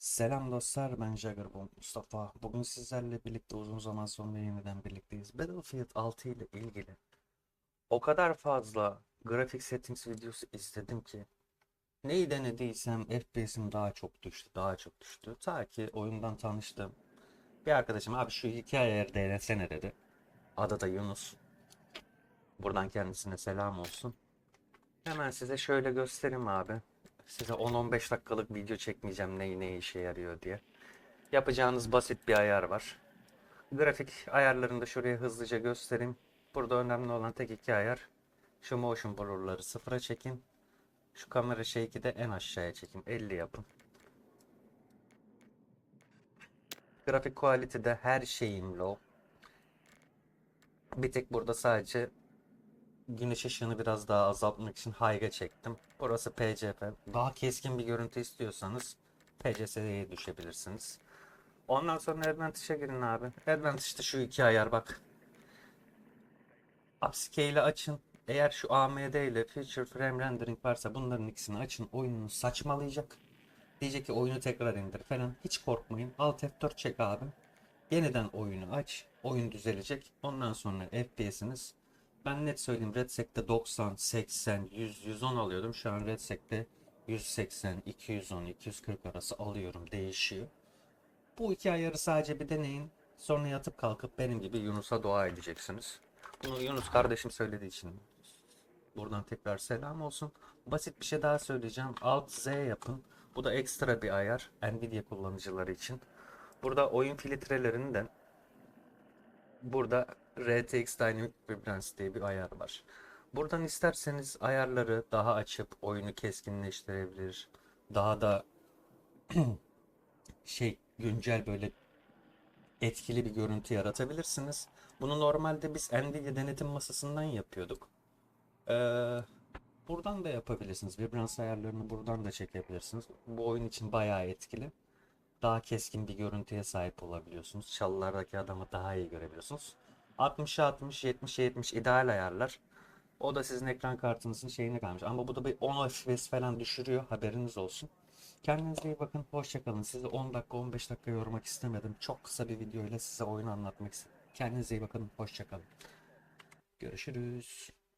Selam dostlar, ben Jagger bu Mustafa. Bugün sizlerle birlikte uzun zaman sonra yeniden birlikteyiz. Battlefield 6 ile ilgili o kadar fazla grafik settings videosu izledim ki neyi denediysem FPS'im daha çok düştü, daha çok düştü. Ta ki oyundan tanıştım. Bir arkadaşım abi şu hikayeleri denesene dedi. Adı da Yunus. Buradan kendisine selam olsun. Hemen size şöyle göstereyim abi. Size 10-15 dakikalık video çekmeyeceğim neyi ne işe yarıyor diye. Yapacağınız basit bir ayar var. Grafik ayarlarını da şuraya hızlıca göstereyim. Burada önemli olan tek iki ayar. Şu motion blur'ları sıfıra çekin. Şu kamera shake'i de en aşağıya çekin. 50 yapın. Grafik quality'de her şeyim low. Bir tek burada sadece güneş ışığını biraz daha azaltmak için high'a çektim. Burası PCP. Daha keskin bir görüntü istiyorsanız PCS'ye düşebilirsiniz. Ondan sonra Advantage'a girin abi. Advantage'da şu iki ayar bak. Upscale'i açın. Eğer şu AMD ile Future Frame Rendering varsa bunların ikisini açın. Oyununu saçmalayacak. Diyecek ki oyunu tekrar indir falan. Hiç korkmayın. Alt F4 çek abi. Yeniden oyunu aç. Oyun düzelecek. Ondan sonra FPS'iniz ben net söyleyeyim Red Sec'te 90, 80, 100, 110 alıyordum. Şu an Red Sec'te 180, 210, 240 arası alıyorum. Değişiyor. Bu iki ayarı sadece bir deneyin. Sonra yatıp kalkıp benim gibi Yunus'a dua edeceksiniz. Bunu Yunus kardeşim söylediği için buradan tekrar selam olsun. Basit bir şey daha söyleyeceğim. Alt Z yapın. Bu da ekstra bir ayar Nvidia kullanıcıları için. Burada oyun filtrelerinden burada RTX Dynamic Vibrance diye bir ayar var. Buradan isterseniz ayarları daha açıp oyunu keskinleştirebilir. Daha da şey güncel böyle etkili bir görüntü yaratabilirsiniz. Bunu normalde biz Nvidia denetim masasından yapıyorduk. Ee, buradan da yapabilirsiniz. Vibrance ayarlarını buradan da çekebilirsiniz. Bu oyun için bayağı etkili. Daha keskin bir görüntüye sahip olabiliyorsunuz. Çalılardaki adamı daha iyi görebiliyorsunuz. 60'a 60, 70'e 70 ideal ayarlar. O da sizin ekran kartınızın şeyine kalmış. Ama bu da bir 10 FPS falan düşürüyor. Haberiniz olsun. Kendinize iyi bakın. Hoşçakalın. Sizi 10 dakika 15 dakika yormak istemedim. Çok kısa bir video ile size oyunu anlatmak istedim. Kendinize iyi bakın. Hoşçakalın. Görüşürüz.